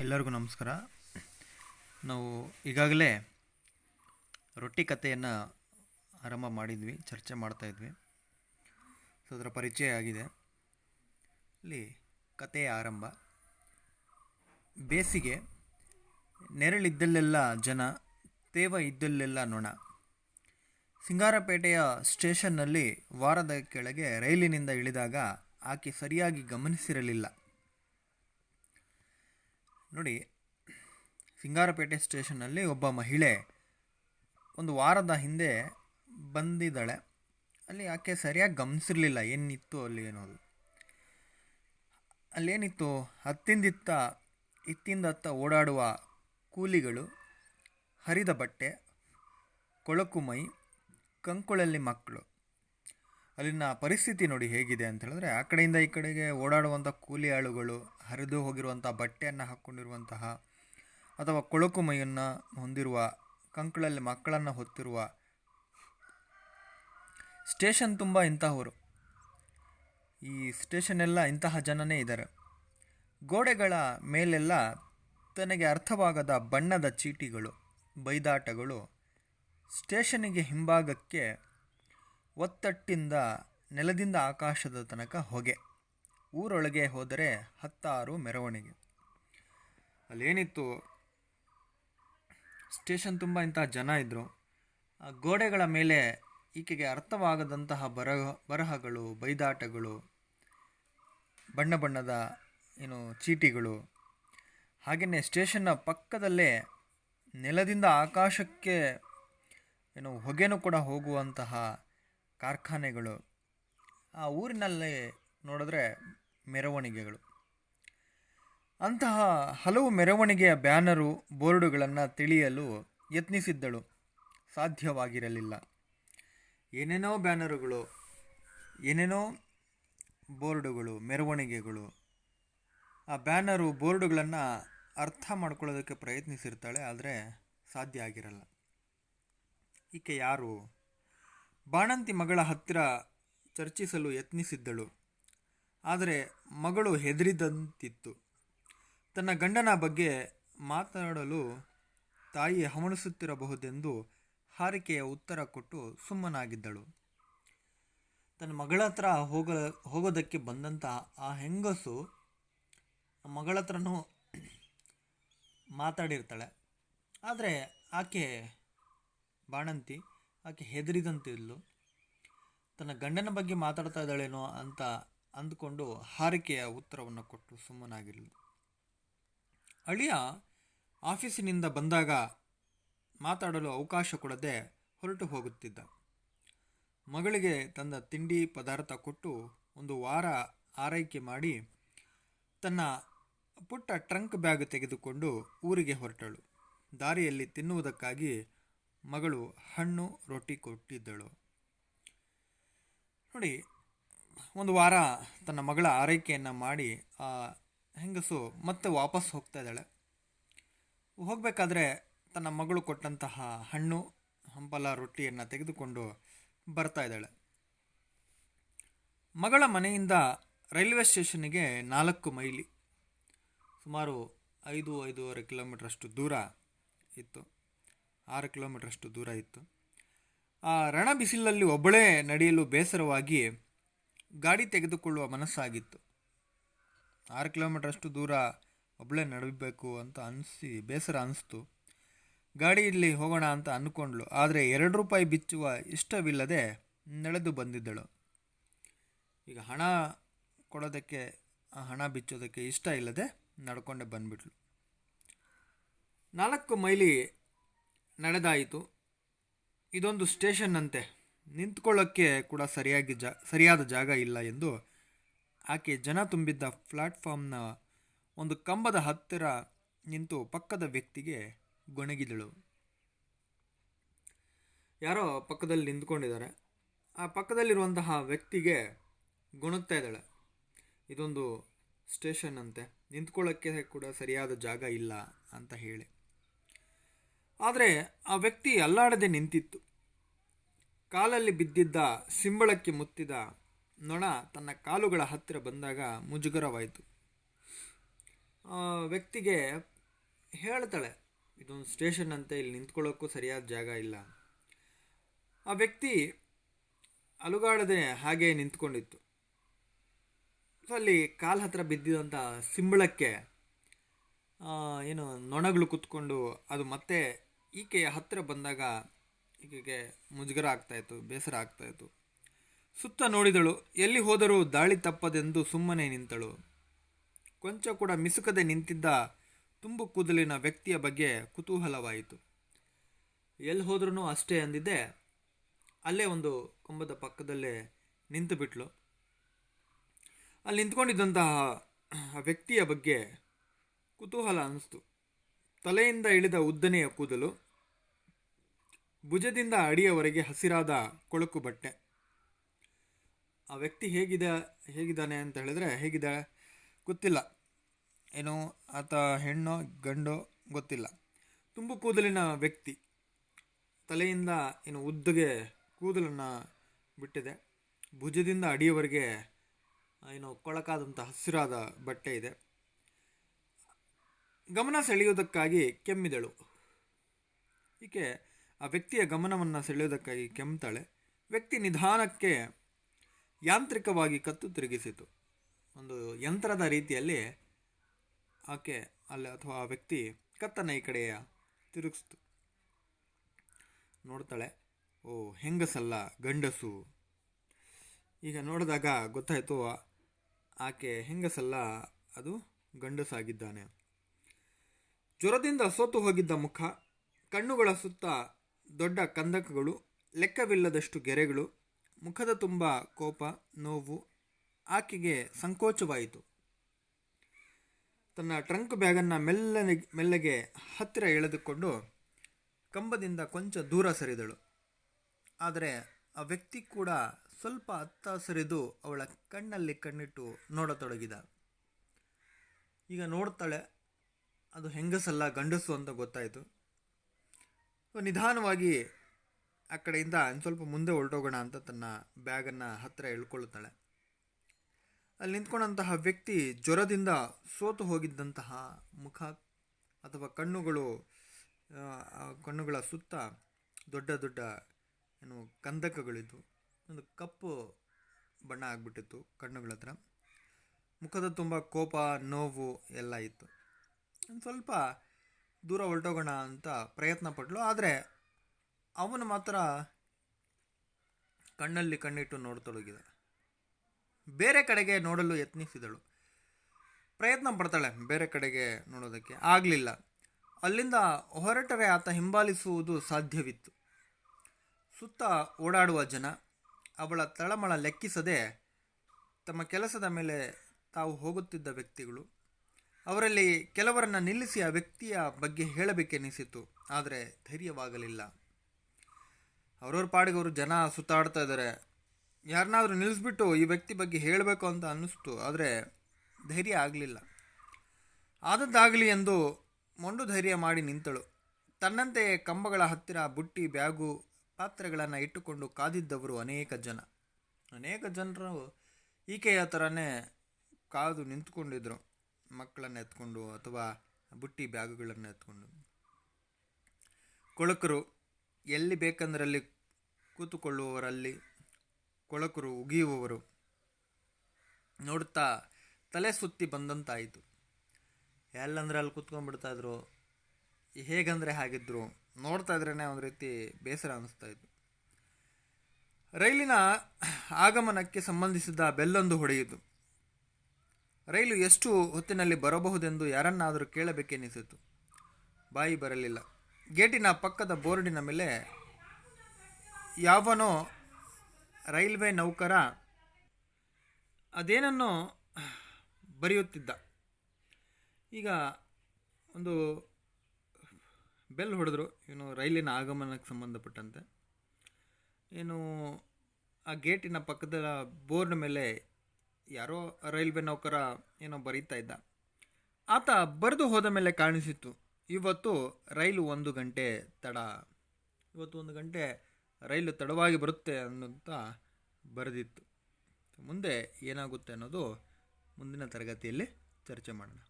ಎಲ್ಲರಿಗೂ ನಮಸ್ಕಾರ. ನಾವು ಈಗಾಗಲೇ ರೊಟ್ಟಿ ಕಥೆಯನ್ನು ಆರಂಭ ಮಾಡಿದ್ವಿ, ಚರ್ಚೆ ಮಾಡ್ತಾ ಇದ್ವಿ. ಸೊ, ಅದರ ಪರಿಚಯ ಆಗಿದೆ. ಇಲ್ಲಿ ಕಥೆಯ ಆರಂಭ. ಬೇಸಿಗೆ, ನೆರಳಿದ್ದಲ್ಲೆಲ್ಲ ಜನ, ತೇವ ಇದ್ದಲ್ಲೆಲ್ಲ ನೊಣ. ಸಿಂಗಾರಪೇಟೆಯ ಸ್ಟೇಷನ್ನಲ್ಲಿ ವಾರದ ಕೆಳಗೆ ರೈಲಿನಿಂದ ಇಳಿದಾಗ ಆಕೆ ಸರಿಯಾಗಿ ಗಮನಿಸಿರಲಿಲ್ಲ. ನೋಡಿ, ಸಿಂಗಾರಪೇಟೆ ಸ್ಟೇಷನ್ನಲ್ಲಿ ಒಬ್ಬ ಮಹಿಳೆ ಒಂದು ವಾರದ ಹಿಂದೆ ಬಂದಿದ್ದಾಳೆ. ಅಲ್ಲಿ ಆಕೆ ಸರಿಯಾಗಿ ಗಮನಿಸಿರಲಿಲ್ಲ, ಏನಿತ್ತು ಅಲ್ಲಿ ಅನ್ನೋದು. ಅಲ್ಲೇನಿತ್ತು? ಹತ್ತಿಂದಿತ್ತ, ಇತ್ತಿಂದತ್ತ ಓಡಾಡುವ ಕೂಲಿಗಳು, ಹರಿದ ಬಟ್ಟೆ, ಕೊಳಕು ಮೈ, ಕಂಕುಳಲ್ಲಿ ಮಕ್ಕಳು. ಅಲ್ಲಿನ ಪರಿಸ್ಥಿತಿ ನೋಡಿ ಹೇಗಿದೆ ಅಂತ ಹೇಳಿದ್ರೆ, ಆ ಕಡೆಯಿಂದ ಈ ಕಡೆಗೆ ಓಡಾಡುವಂಥ ಕೂಲಿ ಆಳುಗಳು, ಹರಿದು ಹೋಗಿರುವಂಥ ಬಟ್ಟೆಯನ್ನು ಹಾಕ್ಕೊಂಡಿರುವಂತಹ ಅಥವಾ ಕೊಳಕು ಮೈಯನ್ನು ಹೊಂದಿರುವ, ಕಂಕಳಲ್ಲಿ ಮಕ್ಕಳನ್ನು ಹೊತ್ತಿರುವ ಸ್ಟೇಷನ್ ತುಂಬ ಇಂತಹವರು. ಈ ಸ್ಟೇಷನ್ ಎಲ್ಲ ಇಂತಹ ಜನನೇ ಇದ್ದಾರೆ. ಗೋಡೆಗಳ ಮೇಲೆಲ್ಲ ತನಗೆ ಅರ್ಥವಾಗದ ಬಣ್ಣದ ಚೀಟಿಗಳು, ಬೈದಾಟಗಳು ಸ್ಟೇಷನಿಗೆ ಹಿಂಭಾಗಕ್ಕೆ ಒತ್ತಟ್ಟಿಂದ ನೆಲದಿಂದ ಆಕಾಶದ ತನಕ ಹೊಗೆ. ಊರೊಳಗೆ ಹೋದರೆ ಹತ್ತಾರು ಮೆರವಣಿಗೆ. ಅಲ್ಲೇನಿತ್ತು? ಸ್ಟೇಷನ್ ತುಂಬ ಇಂತಹ ಜನ ಇದ್ದರು ಆ ಗೋಡೆಗಳ ಮೇಲೆ ಈಕೆಗೆ ಅರ್ಥವಾಗದಂತಹ ಬರಹ, ಬರಹಗಳು, ಬೈದಾಟಗಳು, ಬಣ್ಣ ಬಣ್ಣದ ಏನು ಚೀಟಿಗಳು. ಹಾಗೆಯೇ ಸ್ಟೇಷನ್ನ ಪಕ್ಕದಲ್ಲೇ ನೆಲದಿಂದ ಆಕಾಶಕ್ಕೆ ಏನು ಹೊಗೆನೂ ಕೂಡ ಹೋಗುವಂತಹ ಕಾರ್ಖಾನೆಗಳು, ಆ ಊರಿನಲ್ಲಿ ನೋಡಿದ್ರೆ ಮೆರವಣಿಗೆಗಳು. ಅಂತಹ ಹಲವು ಮೆರವಣಿಗೆಯ ಬ್ಯಾನರು, ಬೋರ್ಡುಗಳನ್ನು ತಿಳಿಯಲು ಯತ್ನಿಸಿದ್ದಳು. ಸಾಧ್ಯವಾಗಿರಲಿಲ್ಲ. ಏನೇನೋ ಬ್ಯಾನರುಗಳು, ಏನೇನೋ ಬೋರ್ಡುಗಳು, ಮೆರವಣಿಗೆಗಳು, ಆ ಬ್ಯಾನರು, ಬೋರ್ಡುಗಳನ್ನು ಅರ್ಥ ಮಾಡ್ಕೊಳ್ಳೋದಕ್ಕೆ ಪ್ರಯತ್ನಿಸಿರ್ತಾಳೆ, ಆದರೆ ಸಾಧ್ಯ ಆಗಿರಲ್ಲ. ಈಕೆ ಯಾರು? ಬಾಣಂತಿ ಮಗಳ ಹತ್ತಿರ ಚರ್ಚಿಸಲು ಯತ್ನಿಸಿದ್ದಳು. ಆದರೆ ಮಗಳು ಹೆದರಿದಂತಿತ್ತು. ತನ್ನ ಗಂಡನ ಬಗ್ಗೆ ಮಾತಾಡಲು ತಾಯಿ ಹವಣಿಸುತ್ತಿರಬಹುದೆಂದು ಹಾರಿಕೆಯ ಉತ್ತರ ಕೊಟ್ಟು ಸುಮ್ಮನಾಗಿದ್ದಳು. ತನ್ನ ಮಗಳ ಹತ್ರ ಹೋಗ, ಹೋಗೋದಕ್ಕೆ ಬಂದಂಥ ಆ ಹೆಂಗಸು ಮಗಳ ಹತ್ರನೂ ಮಾತಾಡಿರ್ತಾಳೆ. ಆದರೆ ಆಕೆ ಬಾಣಂತಿ ಆಕೆ ಹೆದರಿದಂತಿದ್ಲು ತನ್ನ ಗಂಡನ ಬಗ್ಗೆ ಮಾತಾಡ್ತಾ ಇದ್ದಾಳೇನೋ ಅಂತ ಅಂದ್ಕೊಂಡು ಹಾರಿಕೆಯ ಉತ್ತರವನ್ನು ಕೊಟ್ಟು ಸುಮ್ಮನಾಗಿರಲಿ. ಅಳಿಯ ಆಫೀಸಿನಿಂದ ಬಂದಾಗ ಮಾತಾಡಲು ಅವಕಾಶ ಕೊಡದೆ ಹೊರಟು ಹೋಗುತ್ತಿದ್ದ. ಮಗಳಿಗೆ ತಂದ ತಿಂಡಿ ಪದಾರ್ಥ ಕೊಟ್ಟು ಒಂದು ವಾರ ಆರೈಕೆ ಮಾಡಿ ತನ್ನ ಪುಟ್ಟ ಟ್ರಂಕ್ ಬ್ಯಾಗ್ ತೆಗೆದುಕೊಂಡು ಊರಿಗೆ ಹೊರಟಳು. ದಾರಿಯಲ್ಲಿ ತಿನ್ನುವುದಕ್ಕಾಗಿ ಮಗಳು ಹಣ್ಣು ರೊಟ್ಟಿ ಕೊಟ್ಟಿದ್ದಳು. ನೋಡಿ, ಒಂದು ವಾರ ತನ್ನ ಮಗಳ ಆರೈಕೆಯನ್ನು ಮಾಡಿ ಆ ಹೆಂಗಸು ಮತ್ತೆ ವಾಪಸ್ ಹೋಗ್ತಾ ಇದ್ದಾಳೆ. ಹೋಗಬೇಕಾದ್ರೆ ತನ್ನ ಮಗಳು ಕೊಟ್ಟಂತಹ ಹಣ್ಣು, ಹಂಪಲ ರೊಟ್ಟಿಯನ್ನು ತೆಗೆದುಕೊಂಡು ಬರ್ತಾ ಇದ್ದಾಳೆ. ಮಗಳ ಮನೆಯಿಂದ ರೈಲ್ವೆ ಸ್ಟೇಷನ್ನಿಗೆ ನಾಲ್ಕು ಮೈಲಿ, ಸುಮಾರು ಐದು, ಐದೂವರೆ ಕಿಲೋಮೀಟ್ರಷ್ಟು ದೂರ ಇತ್ತು. ಆರು ಕಿಲೋಮೀಟ್ರಷ್ಟು ದೂರ ಇತ್ತು. ಆ ರಣ ಬಿಸಿಲಲ್ಲಿ ಒಬ್ಬಳೇ ನಡೆಯಲು ಬೇಸರವಾಗಿ ಗಾಡಿ ತೆಗೆದುಕೊಳ್ಳುವ ಮನಸ್ಸಾಗಿತ್ತು. ಆರು ಕಿಲೋಮೀಟ್ರಷ್ಟು ದೂರ ಒಬ್ಬಳೇ ನಡೀಬೇಕು ಅಂತ ಅನಿಸಿ ಬೇಸರ ಅನಿಸ್ತು. ಗಾಡಿಯಲ್ಲಿ ಹೋಗೋಣ ಅಂತ ಅಂದ್ಕೊಂಡ್ಳು. ಆದರೆ ಎರಡು ರೂಪಾಯಿ ಬಿಚ್ಚುವ ಇಷ್ಟವಿಲ್ಲದೆ ನಡೆದು ಬಂದಿದ್ದಳು. ಈಗ ಹಣ ಕೊಡೋದಕ್ಕೆ ಹಣ ಬಿಚ್ಚೋದಕ್ಕೆ ಇಷ್ಟ ಇಲ್ಲದೆ ನಡ್ಕೊಂಡೆ ಬಂದ್ಬಿಟ್ಲು ನಾಲ್ಕು ಮೈಲಿ ನಡೆದಾಯಿತು. ಇದೊಂದು ಸ್ಟೇಷನ್ ಅಂತೆ ನಿಂತ್ಕೊಳ್ಳೋಕ್ಕೆ ಕೂಡ ಸರಿಯಾಗಿ ಜ, ಸರಿಯಾದ ಜಾಗ ಇಲ್ಲ ಎಂದು ಆಕೆ ಜನ ತುಂಬಿದ್ದ ಪ್ಲಾಟ್ಫಾರ್ಮ್ನ ಒಂದು ಕಂಬದ ಹತ್ತಿರ ನಿಂತು ಪಕ್ಕದ ವ್ಯಕ್ತಿಗೆ ಗೊಣಗಿದಳು. ಯಾರೋ ಪಕ್ಕದಲ್ಲಿ ನಿಂತ್ಕೊಂಡಿದ್ದಾರೆ. ಆ ಪಕ್ಕದಲ್ಲಿರುವಂತಹ ವ್ಯಕ್ತಿಗೆ ಗುಣಗ್ತಾ ಇದ್ದಾಳೆ. ಇದೊಂದು ಸ್ಟೇಷನ್ ಅಂತೆ ನಿಂತ್ಕೊಳ್ಳೋಕ್ಕೆ ಕೂಡ ಸರಿಯಾದ ಜಾಗ ಇಲ್ಲ ಅಂತ ಹೇಳಿ. ಆದರೆ ಆ ವ್ಯಕ್ತಿ ಅಲ್ಲಾಡದೆ ನಿಂತಿತ್ತು. ಕಾಲಲ್ಲಿ ಬಿದ್ದಿದ್ದ ಸಿಂಬಳಕ್ಕೆ ಮುತ್ತಿದ ನೊಣ ತನ್ನ ಕಾಲುಗಳ ಹತ್ತಿರ ಬಂದಾಗ ಮುಜುಗರವಾಯಿತು. ವ್ಯಕ್ತಿಗೆ ಹೇಳ್ತಾಳೆ, ಇದೊಂದು ಸ್ಟೇಷನ್ ಅಂತ ಇಲ್ಲಿ ನಿಂತ್ಕೊಳ್ಳೋಕ್ಕೂ ಸರಿಯಾದ ಜಾಗ ಇಲ್ಲ. ಆ ವ್ಯಕ್ತಿ ಅಲುಗಾಡದೆ ಹಾಗೆ ನಿಂತ್ಕೊಂಡಿತ್ತು. ಸೊ ಅಲ್ಲಿ ಕಾಲು ಹತ್ತಿರ ಬಿದ್ದಿದಂಥ ಸಿಂಬಳಕ್ಕೆ ಏನು, ನೊಣಗಳು ಕುತ್ಕೊಂಡು ಅದು ಮತ್ತೆ ಈಕೆಯ ಹತ್ತಿರ ಬಂದಾಗ ಈಕೆಗೆ ಮುಜುಗರ ಆಗ್ತಾಯಿತ್ತು ಬೇಸರ ಆಗ್ತಾಯಿತ್ತು ಸುತ್ತ ನೋಡಿದಳು, ಎಲ್ಲಿ ಹೋದರೂ ದಾಳಿ ತಪ್ಪದೆಂದು ಸುಮ್ಮನೆ ನಿಂತಳು. ಕೊಂಚ ಕೂಡ ಮಿಸುಕದೆ ನಿಂತಿದ್ದ ತುಂಬು ಕೂದಲಿನ ವ್ಯಕ್ತಿಯ ಬಗ್ಗೆ ಕುತೂಹಲವಾಯಿತು. ಎಲ್ಲಿ ಹೋದ್ರೂ ಅಷ್ಟೇ ಅಂದಿದ್ದೆ, ಅಲ್ಲೇ ಒಂದು ಕಂಬದ ಪಕ್ಕದಲ್ಲೇ ನಿಂತು ಬಿಟ್ಲು. ಅಲ್ಲಿ ನಿಂತ್ಕೊಂಡಿದ್ದಂತಹ ವ್ಯಕ್ತಿಯ ಬಗ್ಗೆ ಕುತೂಹಲ ಅನ್ನಿಸ್ತು ತಲೆಯಿಂದ ಇಳಿದ ಉದ್ದನೆಯ ಕೂದಲು, ಭುಜದಿಂದ ಅಡಿಯವರೆಗೆ ಹಸಿರಾದ ಕೊಳಕು ಬಟ್ಟೆ. ಆ ವ್ಯಕ್ತಿ ಹೇಗಿದೆ, ಹೇಗಿದ್ದಾನೆ ಅಂತ ಹೇಳಿದ್ರೆ, ಹೇಗಿದೆ ಗೊತ್ತಿಲ್ಲ. ಏನು, ಆತ ಹೆಣ್ಣೋ, ಗಂಡೋ ಗೊತ್ತಿಲ್ಲ. ತುಂಬು ಕೂದಲಿನ ವ್ಯಕ್ತಿ. ತಲೆಯಿಂದ, ಏನು, ಉದ್ದಗೆ ಕೂದಲನ್ನು ಬಿಟ್ಟಿದೆ. ಭುಜದಿಂದ ಅಡಿಯವರೆಗೆ, ಏನು ಕೊಳಕಾದಂಥ ಹಸಿರಾದ ಬಟ್ಟೆ ಇದೆ. ಗಮನ ಸೆಳೆಯುವುದಕ್ಕಾಗಿ ಕೆಮ್ಮಿದಳು. ಈಕೆ ಆ ವ್ಯಕ್ತಿಯ ಗಮನವನ್ನು ಸೆಳೆಯುವುದಕ್ಕಾಗಿ ಕೆಮ್ತಾಳೆ. ವ್ಯಕ್ತಿ ನಿಧಾನಕ್ಕೆ ಯಾಂತ್ರಿಕವಾಗಿ ಕತ್ತು ತಿರುಗಿಸಿತು. ಒಂದು ಯಂತ್ರದ ರೀತಿಯಲ್ಲಿ ಆಕೆ ಅಲ್ಲಿ ಅಥವಾ ಆ ವ್ಯಕ್ತಿ ಕತ್ತನ್ನು ಈ ಕಡೆಯ ತಿರುಗಿಸ್ತು. ನೋಡ್ತಾಳೆ, ಓ, ಹೆಂಗಸಲ್ಲ, ಗಂಡಸು. ಈಗ ನೋಡಿದಾಗ ಗೊತ್ತಾಯಿತು, ಆಕೆ ಹೆಂಗಸಲ್ಲ, ಅದು ಗಂಡಸಾಗಿದ್ದಾನೆ. ಜ್ವರದಿಂದ ಸೋತು ಹೋಗಿದ್ದ ಮುಖ, ಕಣ್ಣುಗಳ ಸುತ್ತ ದೊಡ್ಡ ಕಂದಕಗಳು, ಲೆಕ್ಕವಿಲ್ಲದಷ್ಟು ಗೆರೆಗಳು, ಮುಖದ ತುಂಬ ಕೋಪ, ನೋವು, ಆಕೆಗೆ ಸಂಕೋಚವಾಯಿತು. ತನ್ನ ಟ್ರಂಕ್ ಬ್ಯಾಗನ್ನು ಮೆಲ್ಲನೆ, ಮೆಲ್ಲಗೆ ಹತ್ತಿರ ಎಳೆದುಕೊಂಡು ಕಂಬದಿಂದ ಕೊಂಚ ದೂರ ಸರಿದಳು. ಆದರೆ ಆ ವ್ಯಕ್ತಿ ಕೂಡ ಸ್ವಲ್ಪ ಹತ್ತ ಸರಿದು ಅವಳ ಕಣ್ಣಲ್ಲಿ ಕಣ್ಣಿಟ್ಟು ನೋಡತೊಡಗಿದ. ಈಗ ನೋಡ್ತಾಳೆ ಅದು ಹೆಂಗಸಲ್ಲ, ಗಂಡಸು ಅಂತ ಗೊತ್ತಾಯಿತು. ನಿಧಾನವಾಗಿ ಆ ಕಡೆಯಿಂದ ಸ್ವಲ್ಪ ಮುಂದೆ ಹೊರಟೋಗೋಣ ಅಂತ ತನ್ನ ಬ್ಯಾಗನ್ನು ಹತ್ತಿರ ಎಳ್ಕೊಳ್ಳುತ್ತಾಳೆ. ಅಲ್ಲಿ ನಿಂತ್ಕೊಂಡಂತಹ ವ್ಯಕ್ತಿ ಜ್ವರದಿಂದ ಸೋತು ಹೋಗಿದ್ದಂತಹ ಮುಖ ಅಥವಾ ಕಣ್ಣುಗಳು ಕಣ್ಣುಗಳ ಸುತ್ತ ದೊಡ್ಡ ದೊಡ್ಡ ಏನು ಕಂದಕಗಳಿದ್ವು. ಒಂದು ಕಪ್ಪು ಬಣ್ಣ ಆಗಿಬಿಟ್ಟಿತ್ತು ಕಣ್ಣುಗಳ ಹತ್ರ. ಮುಖದ ತುಂಬ ಕೋಪ, ನೋವು ಎಲ್ಲ ಇತ್ತು. ಒಂದು ಸ್ವಲ್ಪ ದೂರ ಹೊರಟೋಗೋಣ ಅಂತ ಪ್ರಯತ್ನ ಪಟ್ಲು. ಆದರೆ ಅವನು ಮಾತ್ರ ಕಣ್ಣಲ್ಲಿ ಕಣ್ಣಿಟ್ಟು ನೋಡತೊಡಗಿದ ಬೇರೆ ಕಡೆಗೆ ನೋಡಲು ಯತ್ನಿಸಿದಳು. ಪ್ರಯತ್ನ ಪಡ್ತಾಳೆ ಬೇರೆ ಕಡೆಗೆ ನೋಡೋದಕ್ಕೆ. ಆಗಲಿಲ್ಲ. ಅಲ್ಲಿಂದ ಹೊರಟರೆ ಆತ ಹಿಂಬಾಲಿಸುವುದು ಸಾಧ್ಯವಿತ್ತು. ಸುತ್ತ ಓಡಾಡುವ ಜನ ಅವಳ ತಳಮಳ ಲೆಕ್ಕಿಸದೆ ತಮ್ಮ ಕೆಲಸದ ಮೇಲೆ ತಾವು ಹೋಗುತ್ತಿದ್ದ ವ್ಯಕ್ತಿಗಳು ಅವರಲ್ಲಿ ಕೆಲವರನ್ನು ನಿಲ್ಲಿಸಿ ಆ ವ್ಯಕ್ತಿಯ ಬಗ್ಗೆ ಹೇಳಬೇಕೆನಿಸಿತು, ಆದರೆ ಧೈರ್ಯವಾಗಲಿಲ್ಲ. ಅವರವ್ರ ಪಾಡಿಗೆ ಅವರು ಜನ ಸುತ್ತಾಡ್ತಾ ಇದ್ದಾರೆ ಯಾರನ್ನಾದರೂ ನಿಲ್ಲಿಸ್ಬಿಟ್ಟು ಈ ವ್ಯಕ್ತಿ ಬಗ್ಗೆ ಹೇಳಬೇಕು ಅಂತ ಅನ್ನಿಸ್ತು, ಆದರೆ ಧೈರ್ಯ ಆಗಲಿಲ್ಲ. ಆದದ್ದಾಗಲಿ ಎಂದು ಮೊಂಡು ಧೈರ್ಯ ಮಾಡಿ ನಿಂತಳು. ತನ್ನಂತೆ ಕಂಬಗಳ ಹತ್ತಿರ ಬುಟ್ಟಿ, ಬ್ಯಾಗು, ಪಾತ್ರೆಗಳನ್ನು ಇಟ್ಟುಕೊಂಡು ಕಾದಿದ್ದವರು ಅನೇಕ ಜನ. ಅನೇಕ ಜನರು ಈಕೆಯ ಥರನೇ ಕಾದು ನಿಂತ್ಕೊಂಡಿದ್ರು. ಮಕ್ಕಳನ್ನು ಎತ್ಕೊಂಡು ಅಥವಾ ಬುಟ್ಟಿ ಬ್ಯಾಗುಗಳನ್ನು ಎತ್ಕೊಂಡು. ಕೊಳಕರು ಎಲ್ಲಿ ಬೇಕಂದರಲ್ಲಿ ಕೂತುಕೊಳ್ಳುವವರಲ್ಲಿ ಕೊಳಕರು ಉಗಿಯುವವರು ನೋಡ್ತಾ ತಲೆ ಸುತ್ತಿ ಬಂದಂತಾಯಿತು. ಎಲ್ಲಂದ್ರೆ ಅಲ್ಲಿ ಕೂತ್ಕೊಂಡ್ಬಿಡ್ತಾ ಇದ್ರು. ಹೇಗಂದರೆ ಹಾಗಿದ್ರು. ನೋಡ್ತಾ ಇದ್ರೇ ಒಂದು ರೀತಿ ಬೇಸರ ಅನಿಸ್ತಾಯಿತ್ತು ರೈಲಿನ ಆಗಮನಕ್ಕೆ ಸಂಬಂಧಿಸಿದ ಬೆಲ್ಲೊಂದು ಹೊಡೆಯಿತು. ರೈಲು ಎಷ್ಟು ಹೊತ್ತಿನಲ್ಲಿ ಬರಬಹುದೆಂದು ಯಾರನ್ನಾದರೂ ಕೇಳಬೇಕೆನಿಸಿತು. ಬಾಯಿ ಬರಲಿಲ್ಲ. ಗೇಟಿನ ಪಕ್ಕದ ಬೋರ್ಡಿನ ಮೇಲೆ ಯಾವನೋ ರೈಲ್ವೆ ನೌಕರ ಅದೇನನ್ನು ಬರೆಯುತ್ತಿದ್ದ. ಈಗ ಒಂದು ಬೆಲ್ ಹೊಡೆದ್ರು, ಏನು ರೈಲಿನ ಆಗಮನಕ್ಕೆ ಸಂಬಂಧಪಟ್ಟಂತೆ. ಏನು ಆ ಗೇಟಿನ ಪಕ್ಕದ ಬೋರ್ಡ್ ಮೇಲೆ ಯಾರೋ ರೈಲ್ವೆ ನೌಕರ ಏನೋ ಬರೀತಾ ಇದ್ದ. ಆತ ಬರೆದು ಹೋದ ಮೇಲೆ ಕಾಣಿಸಿತ್ತು, ಇವತ್ತು ರೈಲು ಒಂದು ಗಂಟೆ ತಡ, ಇವತ್ತು ಒಂದು ಗಂಟೆ ರೈಲು ತಡವಾಗಿ ಬರುತ್ತೆ ಅನ್ನೋಂಥ ಬರೆದಿತ್ತು. ಮುಂದೆ ಏನಾಗುತ್ತೆ ಅನ್ನೋದು ಮುಂದಿನ ತರಗತಿಯಲ್ಲಿ ಚರ್ಚೆ ಮಾಡೋಣ.